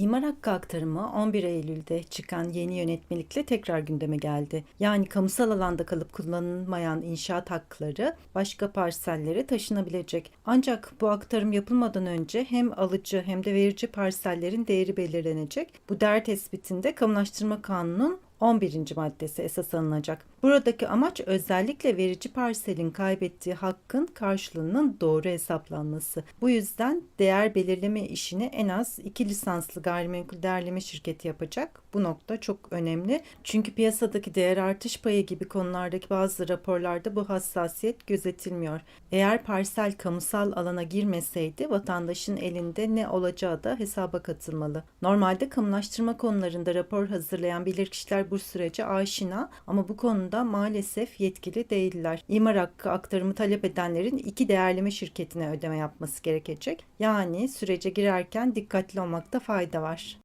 İmar hakkı aktarımı 11 Eylül'de çıkan yeni yönetmelikle tekrar gündeme geldi. Yani kamusal alanda kalıp kullanılmayan inşaat hakları başka parsellere taşınabilecek. Ancak bu aktarım yapılmadan önce hem alıcı hem de verici parsellerin değeri belirlenecek. Bu değer tespitinde kamulaştırma kanunun 11. maddesi esas alınacak. Buradaki amaç özellikle verici parselin kaybettiği hakkın karşılığının doğru hesaplanması. Bu yüzden değer belirleme işini en az iki lisanslı gayrimenkul değerleme şirketi yapacak. Bu nokta çok önemli. Çünkü piyasadaki değer artış payı gibi konulardaki bazı raporlarda bu hassasiyet gözetilmiyor. Eğer parsel kamusal alana girmeseydi vatandaşın elinde ne olacağı da hesaba katılmalı. Normalde kamulaştırma konularında rapor hazırlayan bilirkişiler bu sürece aşina ama bu konuda maalesef yetkili değiller. İmar hakkı aktarımı talep edenlerin iki değerleme şirketine ödeme yapması gerekecek. Yani sürece girerken dikkatli olmakta fayda var.